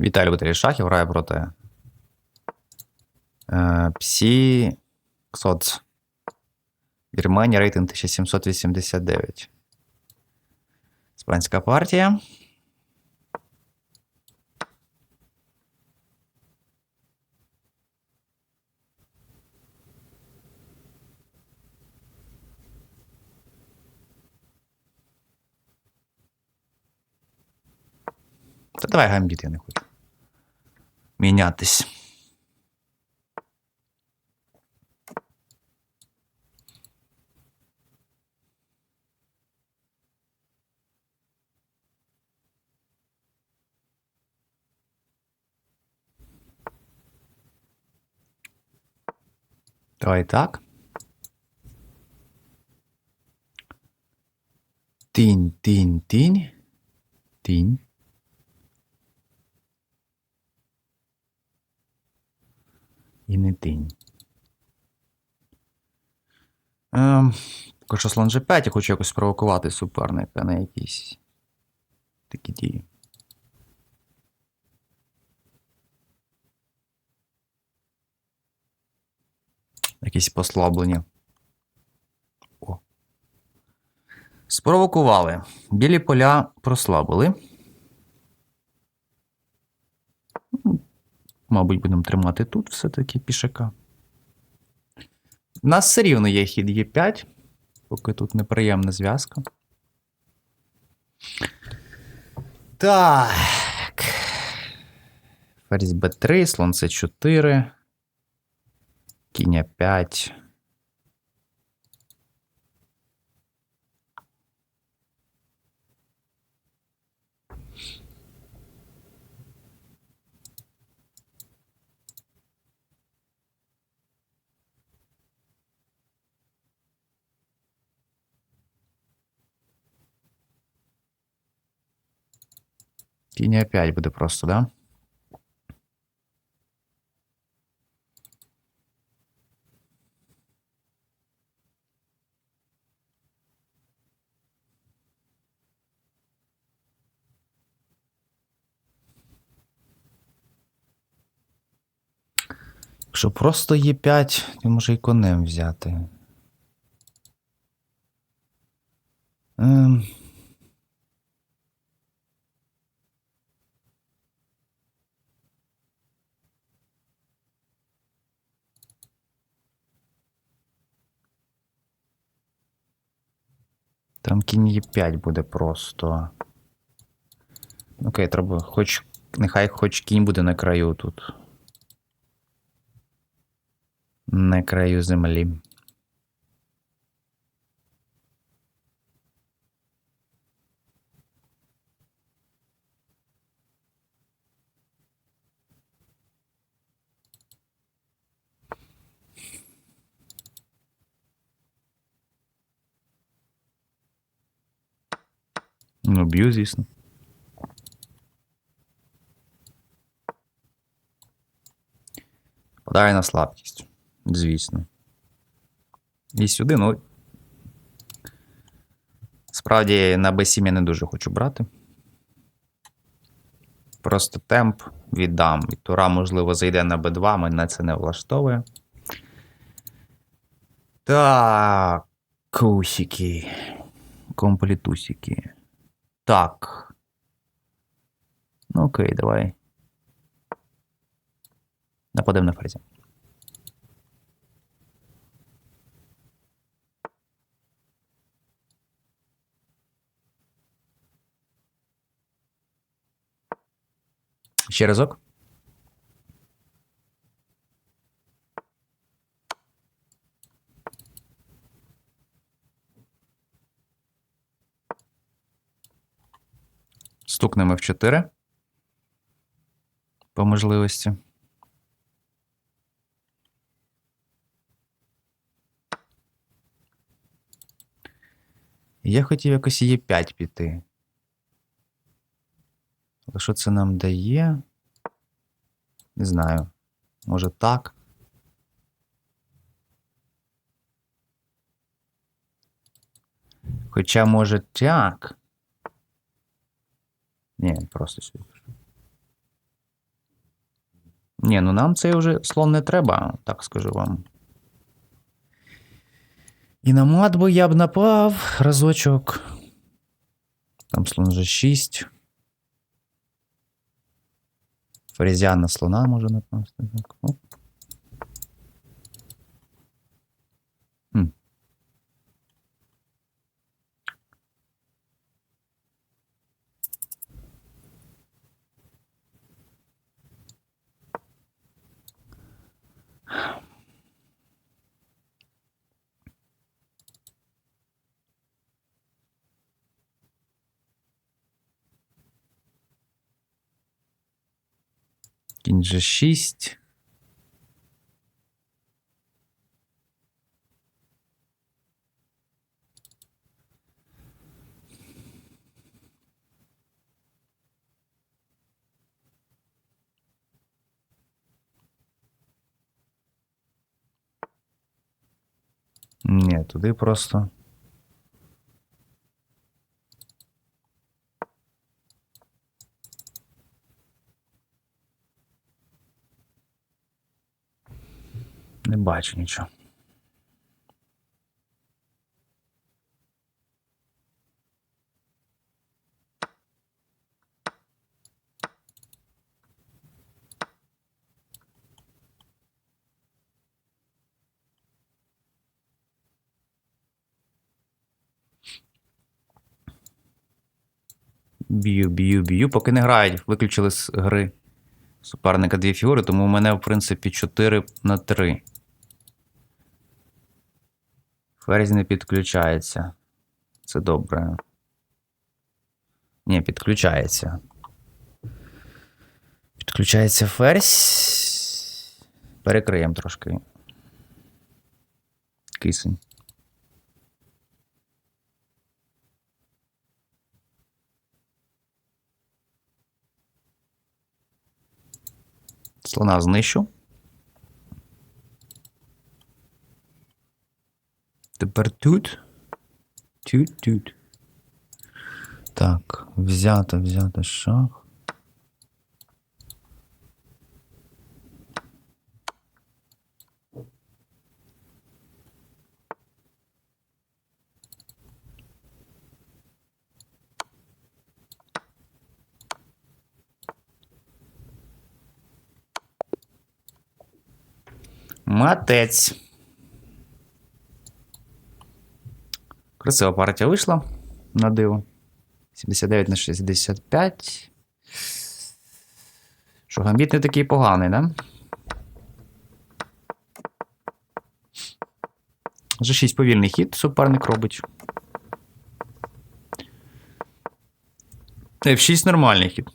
Віталій Батарій Шахів грає проти е, Псі Ксоц. Вірменія рейтинг 1789. Іспанська партія. Та давай гамбіт, я не хочу. Мінятись. Давай так. Тінь, тінь, тінь. Тінь. І не тінь. Ем, слон G5, я хочу якось спровокувати суперника на якісь такі дії. Якісь послаблення. О. Спровокували. Білі поля прослабили. Мабуть, будемо тримати тут все-таки пішака. У нас все рівно є хід Е5, поки тут неприємна зв'язка. Так. Ферзь Б3, слон С4. Кінь 5. Кінь 5 буде просто, да? Якщо просто є 5, то може і конем взяти. Ем... Там кінь є 5 буде просто. Окей, треба хоч. Нехай хоч кінь буде на краю тут. На краю землі. Ну, б'ю, звісно. Подай на слабкість. Звісно. І сюди, ну. Справді, на B7 я не дуже хочу брати. Просто темп віддам. І Тура, можливо, зайде на B2, мене це не влаштовує. Так. Кусики. Комплітусики. Так. Ну окей, давай. Нападемо на ферзя. Ще разок. Стукнемо в 4. По можливості. Я хотів якось є 5 піти. Але що це нам дає? Не знаю. Може так. Хоча, може, так. Ні, просто сюди. Ні, ну нам цей вже слон не треба, так скажу вам. І на мат би я б напав разочок. Там слон вже 6. Ферзян на слона може напасти. Оп. Кінь же 6. Ні, туди просто. Бачу нічого. Б'ю, б'ю, б'ю. Поки не грають, виключили з гри суперника дві фігури, тому у мене, в принципі, 4 на 3. Ферзь не підключається. Це добре. Ні, підключається. Підключається ферзь. Перекриємо трошки. Кисень. Слона знищу. Тепер тут. Тут, тут. Так, взято, взято шах. Матець. Красива партія вийшла на диво. 79 на 65. Що, гамбіт не такий поганий, да? Вже 6 повільний хід суперник робить. F6 нормальний хід.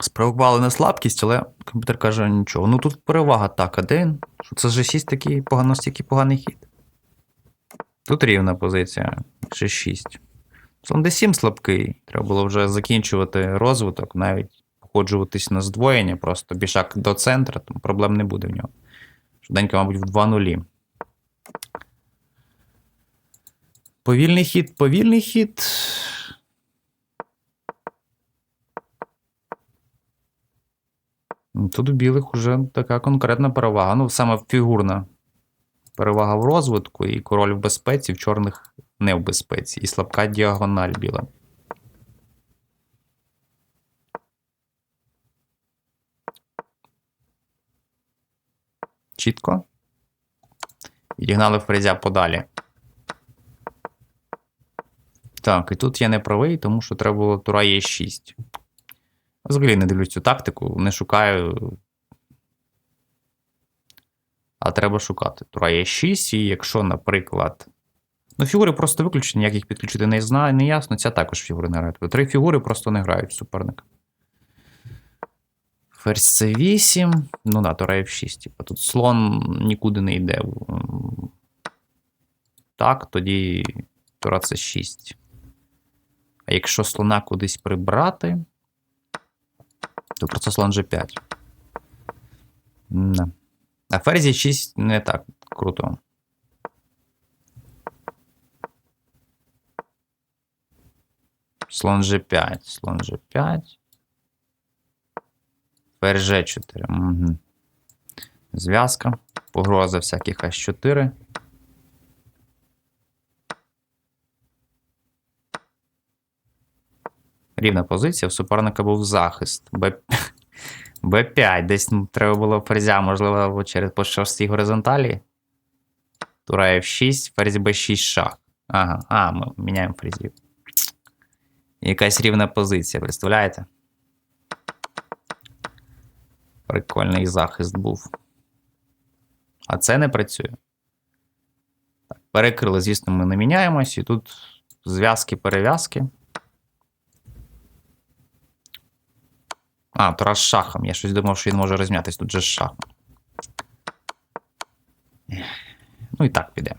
Спровокували на слабкість, але комп'ютер каже нічого. Ну тут перевага так, а де? Це G6 такий погано, настільки поганий хід. Тут рівна позиція. G6. Слон D7 слабкий. Треба було вже закінчувати розвиток, навіть походжуватись на здвоєння, просто бішак до центра, тому проблем не буде в нього. Швиденько, мабуть, в 2-0. Повільний хід, повільний хід. Тут у білих вже така конкретна перевага. Ну, саме фігурна перевага в розвитку, і король в безпеці, в чорних не в безпеці. І слабка діагональ біла. Чітко. Відігнали фрезя подалі. Так, і тут я не правий, тому що треба було тура Е6. Взагалі не дивлюсь цю тактику, не шукаю. А треба шукати. Тура є 6, і якщо, наприклад. Ну, фігури просто виключені, як їх підключити не знаю, не ясно. Ця також фігури не грають. Три фігури просто не грають суперника. Ферзь c 8. Ну да, тура F6. Типу. Тут слон нікуди не йде. Так, тоді тура c 6. А якщо слона кудись прибрати то просто слон G5. Да. А ферзі 6 не так круто. Слон G5, слон G5. Ферзь G4. Угу. Зв'язка. Погроза всяких H4. Рівна позиція. В суперника був захист. Б... Б5. Десь треба було ферзя, можливо, через по шостій горизонталі. Тура F6, ферзь B6 шах. Ага, а, ми міняємо ферзів. Якась рівна позиція, представляєте? Прикольний захист був. А це не працює. Так, перекрили, звісно, ми не міняємось, і тут зв'язки-перев'язки. А, Тарас шахом. Я щось думав, що він може розм'ятись тут же з шахом. Ну і так піде.